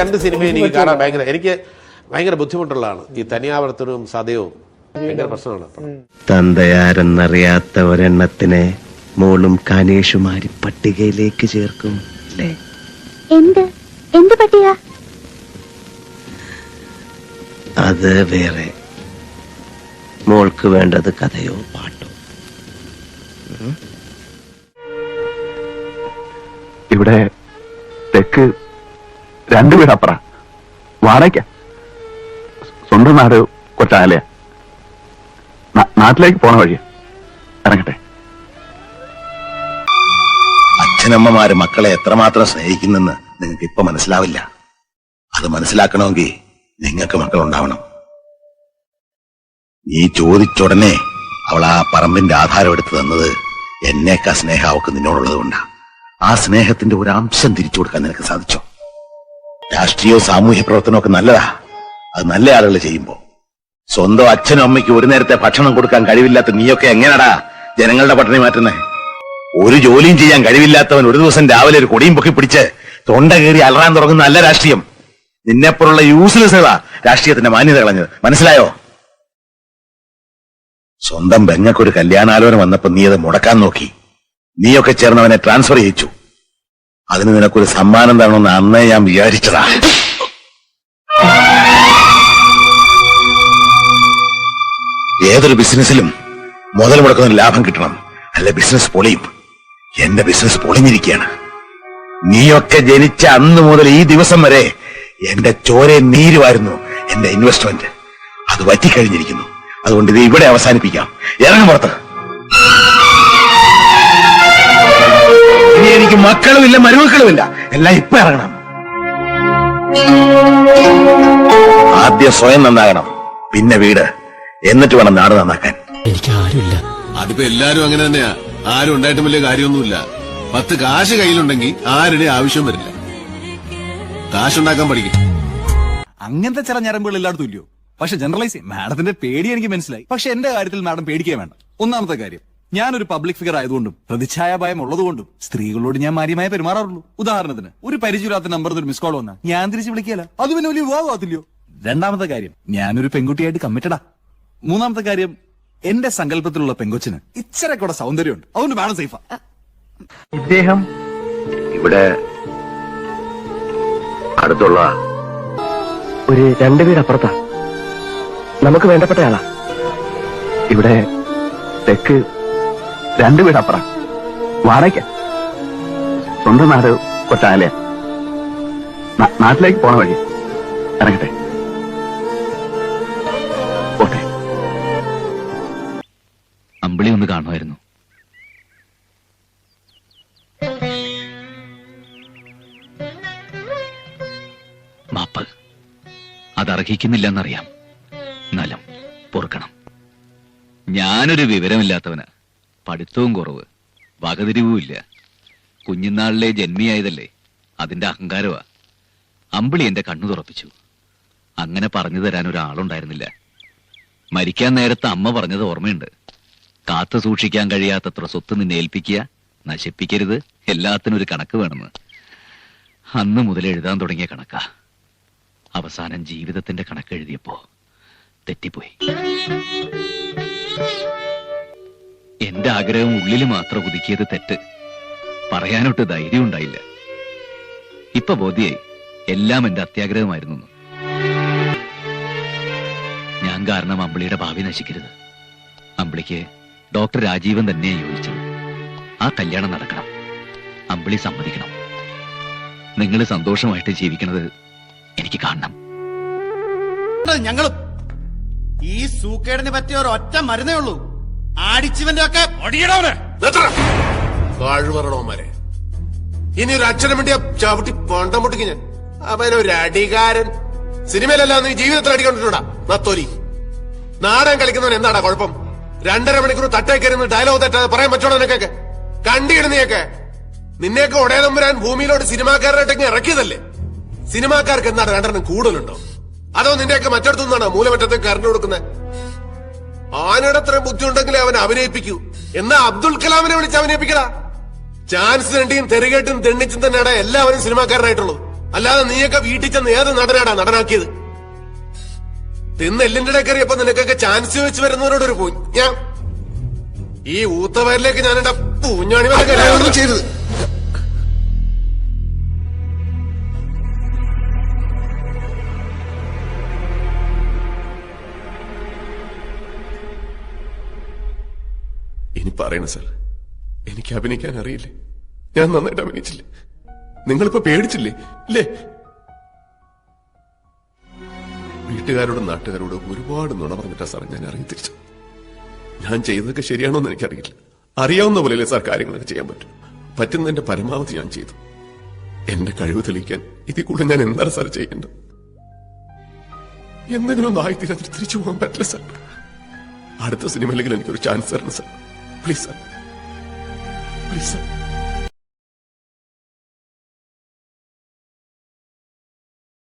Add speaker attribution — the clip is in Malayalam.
Speaker 1: രണ്ട് സിനിമയും എനിക്ക് കാണാൻ ഭയങ്കര എനിക്ക് ഭയങ്കര ബുദ്ധിമുട്ടുള്ളതാണ്. ഈ തനിയാവർത്തനവും സതയവും ഭയങ്കര പ്രശ്നമാണ്
Speaker 2: തന്തയാരെന്നറിയാത്ത ഒരെണ്ണത്തിനെ മോളും കാനേഷുമാരി പട്ടികയിലേക്ക് ചേർക്കും.
Speaker 3: എന്ത്? എന്ത് പട്ടിക?
Speaker 2: അത് വേറെ. മോൾക്ക് വേണ്ടത് കഥയോ പാട്ടോ?
Speaker 4: ഇവിടെ തെക്ക് രണ്ടു വീടപ്പറ വാടക സ്വന്തം നാട് കൊച്ചാലയ നാട്ടിലേക്ക് പോണ വഴി ഇറങ്ങട്ടെ.
Speaker 5: അച്ഛനമ്മമാര് മക്കളെ എത്രമാത്രം സ്നേഹിക്കുന്നെന്ന് നിങ്ങൾക്ക് ഇപ്പൊ മനസ്സിലാവില്ല. അത് മനസ്സിലാക്കണമെങ്കിൽ നിങ്ങൾക്ക് മക്കൾ ഉണ്ടാവണം നീ ചോദിച്ചുടനെ അവൾ ആ പറമ്പിന്റെ ആധാരം എടുത്തു തന്നത് എന്നേക്കാ സ്നേഹം അവൾക്ക് നിന്നോടുള്ളത് ആ സ്നേഹത്തിന്റെ ഒരു അംശം തിരിച്ചു കൊടുക്കാൻ നിനക്ക് സാധിച്ചോ? രാഷ്ട്രീയവും സാമൂഹ്യ പ്രവർത്തനവും ഒക്കെ നല്ലതാ. അത് നല്ല ആളുകൾ ചെയ്യുമ്പോ. സ്വന്തം അച്ഛനും അമ്മയ്ക്ക് ഒരു നേരത്തെ ഭക്ഷണം കൊടുക്കാൻ കഴിവില്ലാത്ത നീയൊക്കെ എങ്ങനെടാ ജനങ്ങളുടെ പട്ടണി മാറ്റുന്നേ? ഒരു ജോലിയും ചെയ്യാൻ കഴിവില്ലാത്തവൻ ഒരു ദിവസം രാവിലെ ഒരു കൊടിയും പൊക്കി പിടിച്ച് തൊണ്ട കയറി അലറാൻ തുടങ്ങുന്ന നല്ല രാഷ്ട്രീയം. നിന്നെപ്പോലുള്ള യൂസ്ലെസ്സുകളാ രാഷ്ട്രീയത്തിന്റെ മാന്യത കളഞ്ഞത്? മനസ്സിലായോ? സ്വന്തം ബെങ്ങക്കൊരു കല്യാണാലോചന വന്നപ്പോ നീ അത് മുടക്കാൻ നോക്കി. നീയൊക്കെ ചേർന്നവനെ ട്രാൻസ്ഫർ ചെയ്യിച്ചു. അതിന് നിനക്കൊരു സമ്മാനം തരണമെന്ന് അന്നേ ഞാൻ വിചാരിച്ചതാ. ഏതൊരു ബിസിനസ്സിലും മുതൽ മുടക്കുന്ന ലാഭം കിട്ടണം. അല്ല ബിസിനസ് പൊളിയും. എന്റെ ബിസിനസ് പൊളിഞ്ഞിരിക്കുകയാണ്. നീയൊക്കെ ജനിച്ച അന്ന് മുതൽ ഈ ദിവസം വരെ എന്റെ ചോരെ നീരുമായിരുന്നു എന്റെ ഇൻവെസ്റ്റ്മെന്റ് അത് വറ്റിക്കഴിഞ്ഞിരിക്കുന്നു. അതുകൊണ്ട് ഇത് ഇവിടെ അവസാനിപ്പിക്കാം. ഇറങ്ങും പുറത്ത്. ഇനി ഇല്ല മരുമക്കളും ഇല്ല എല്ലാം ഇപ്പൊ ഇറങ്ങണം. ആദ്യം സ്വയം നന്നാകണം. പിന്നെ വീട്. എന്നിട്ട് വേണം നാട് നന്നാക്കാൻ.
Speaker 6: എനിക്ക് ആരുമില്ല അതിപ്പോ എല്ലാരും അങ്ങനെ തന്നെയാ. ആരും ഉണ്ടായിട്ടും വലിയ കാര്യമൊന്നുമില്ല. പത്ത് കാശ് കയ്യിലുണ്ടെങ്കിൽ ആരുടെ ആവശ്യം വരില്ല. കാശുണ്ടാക്കാൻ പഠിക്കും.
Speaker 7: അങ്ങനത്തെ ചില ഞരമ്പുകൾ എല്ലായിടത്തും ഇല്ലയോ? പക്ഷെ ജനറലൈസ് മാഡത്തിന്റെ പേടി എനിക്ക് മനസ്സിലായി. പക്ഷെ എന്റെ കാര്യത്തിൽ മാഡം പേടിക്കാൻ വേണ്ട. ഒന്നാമത്തെ കാര്യം ഞാനൊരു പബ്ലിക് ഫിഗർ ആയതുകൊണ്ടും പ്രതിച്ഛായ ഭയം ഉള്ളതുകൊണ്ടും സ്ത്രീകളോട് ഞാൻ മാര്യമായി പെരുമാറാറുള്ളൂ. ഉദാഹരണത്തിന് ഒരു പരിചയമില്ലാത്ത നമ്പറിൽ ഒരു മിസ് കോൾ വന്നാൽ ഞാൻ തിരിച്ച് വിളിക്കല അത് പിന്നെ വലിയ വിവാഹമാകത്തില്ലയോ? രണ്ടാമത്തെ കാര്യം ഞാനൊരു പെൺകുട്ടിയായിട്ട് കമ്മിറ്റഡാ മൂന്നാമത്തെ കാര്യം എന്റെ സങ്കല്പത്തിലുള്ള പെങ്കൊച്ചിന് ഇച്ചിരി കൂടെ സൗന്ദര്യമുണ്ട്. അതുകൊണ്ട് വേണം സേഫ
Speaker 4: ഇദ്ദേഹം
Speaker 2: ഇവിടെ അടുത്തുള്ള
Speaker 4: ഒരു രണ്ട് വീട് അപ്പുറത്താ. നമുക്ക് വേണ്ടപ്പെട്ടയാളാ. ഇവിടെ തെക്ക് രണ്ട് വീടപ്പുറ. വാടക സ്വന്തം നാട് കൊച്ചാലയ നാട്ടിലേക്ക് പോണ വഴി. ഇറങ്ങട്ടെ.
Speaker 8: അമ്പിളി ഒന്ന് കാണുമായിരുന്നു. മാപ്പ് അതർഹിക്കുന്നില്ലെന്നറിയാം നലം പൊറുക്കണം. ഞാനൊരു വിവരമില്ലാത്തവന്. പഠിത്തവും കുറവ്. വകതിരിവും ഇല്ല കുഞ്ഞുനാളിലെ ജന്മിയായതല്ലേ? അതിന്റെ അഹങ്കാരമാ അമ്പിളി എന്റെ കണ്ണു തുറപ്പിച്ചു. അങ്ങനെ പറഞ്ഞു തരാൻ ഒരാളുണ്ടായിരുന്നില്ല. മരിക്കാൻ നേരത്തെ അമ്മ പറഞ്ഞത് ഓർമ്മയുണ്ട്. കാത്തു സൂക്ഷിക്കാൻ കഴിയാത്തത്ര സ്വത്ത് നിന്നെ ഏൽപ്പിക്കുക നശിപ്പിക്കരുത് എല്ലാത്തിനും ഒരു കണക്ക് വേണമെന്ന്. അന്ന് മുതൽ എഴുതാൻ തുടങ്ങിയ കണക്കാ. അവസാനം ജീവിതത്തിന്റെ കണക്ക് എഴുതിയപ്പോ തെറ്റിപ്പോയി. എന്റെ ആഗ്രഹം ഉള്ളിൽ മാത്രം ഒതുക്കിയത് തെറ്റ്. പറയാനൊട്ട് ധൈര്യം ഉണ്ടായില്ല. ഇപ്പൊ ബോധ്യായി എല്ലാം എന്റെ അത്യാഗ്രഹമായിരുന്നു ഞാൻ കാരണം അമ്പിളിയുടെ ഭാവി നശിക്കരുത്. അമ്പിളിക്ക് ഡോക്ടർ രാജീവൻ തന്നെയാണ് യോജിച്ചത്. ആ കല്യാണം നടക്കണം. അമ്പിളി സമ്മതിക്കണം. നിങ്ങൾ സന്തോഷമായിട്ട് ജീവിക്കുന്നത് എനിക്ക് കാണണം.
Speaker 9: ഞങ്ങളും ഈ സൂക്കേടിന് പറ്റിയ ഒരൊറ്റ മരുന്നേ ഉള്ളൂ. ആടിച്ചിവന്റെ ഒക്കെ
Speaker 1: കാഴ്വരണവന്മാരെ ഇനി ഒരു അച്ഛനെ വേണ്ടിയ ചവിട്ടി പണ്ടം പൊട്ടിക്ക് ഞാൻ. അവനൊരു അടികാരൻ. സിനിമയിലല്ല നീ ജീവിതത്തിൽ അടിക്കൊണ്ടിട്ടുണ്ടാ നത്തോലി നാടകം കളിക്കുന്നവൻ എന്താടാ കുഴപ്പം? രണ്ടര മണിക്കൂർ തട്ടേക്കരുന്ന് ഡയലോഗ് തെറ്റാതെ പറയാൻ പറ്റണോ നിനക്കൊക്കെ? കണ്ടിടുന്നയൊക്കെ നിന്നെയൊക്കെ ഉടയതമ്പുരാൻ ഭൂമിയിലോട്ട് സിനിമാക്കാരായിട്ടൊക്കെ ഇറക്കിയതല്ലേ? സിനിമാക്കാർക്ക് എന്താണ് രണ്ടെണ്ണം കൂടുതലുണ്ടോ? അതോ നിന്റെയൊക്കെ മറ്റടുത്തുനിന്നാണോ മൂലമറ്റത്തേക്ക് കറണ്ട് കൊടുക്കുന്നത്? ആനയുടെ അത്ര ബുദ്ധി ഉണ്ടെങ്കിലേ അവൻ അഭിനയിപ്പിക്കൂ. എന്നാ അബ്ദുൽ കലാമിനെ വിളിച്ച് അഭിനയിപ്പിക്കടാ. ചാൻസ് രണ്ടിയും തെരുകേട്ടും തെണ്ണിച്ചും തന്നെയാണ് എല്ലാവരും സിനിമാക്കാരനായിട്ടുള്ളൂ അല്ലാതെ നീയൊക്കെ വീട്ടിൽ ചെന്ന് ഏത് നടനാടാ നടനാക്കിയത്? തിന്ന് എല്ലിന്റെ ഇടയിൽ കയറിയപ്പോ നിനക്കൊക്കെ ചാൻസ് വെച്ച് വരുന്നവരോട് ഒരു പൂഞ്ഞ ഞാൻ ഈ ഊത്തവരിലേക്ക് ഞാൻ എന്റെ പൂഞ്ഞാണി ചെയ്തത് പറയണ സാർ. എനിക്ക് അഭിനയിക്കാൻ അറിയില്ലേ? ഞാൻ നന്നായിട്ട് അഭിനയിച്ചില്ലേ? നിങ്ങളിപ്പോ പേടിച്ചില്ലേ? ഇല്ലേ? വീട്ടുകാരോടും നാട്ടുകാരോടും ഒരുപാട് നുണ പറഞ്ഞിട്ടാ സാർ ഞാൻ അറിയി തിരിച്ചു ഞാൻ ചെയ്തതൊക്കെ ശരിയാണോ എന്ന് എനിക്കറിയില്ല. അറിയാവുന്ന പോലെയല്ലേ സാർ കാര്യങ്ങളൊക്കെ ചെയ്യാൻ പറ്റും. പറ്റുന്നതിന്റെ പരമാവധി ഞാൻ ചെയ്തു. എന്റെ കഴിവ് തെളിയിക്കാൻ ഇതിൽ കൂടെ ഞാൻ എന്താണ് സാർ ചെയ്യേണ്ടത്? എന്തെങ്കിലും ഒന്ന് ആയിത്തീരാൻ തിരിച്ചു പോകാൻ പറ്റില്ല സാർ. അടുത്ത സിനിമയിലെങ്കിലും എനിക്കൊരു ചാൻസ് തരണം sir. Please sir please sir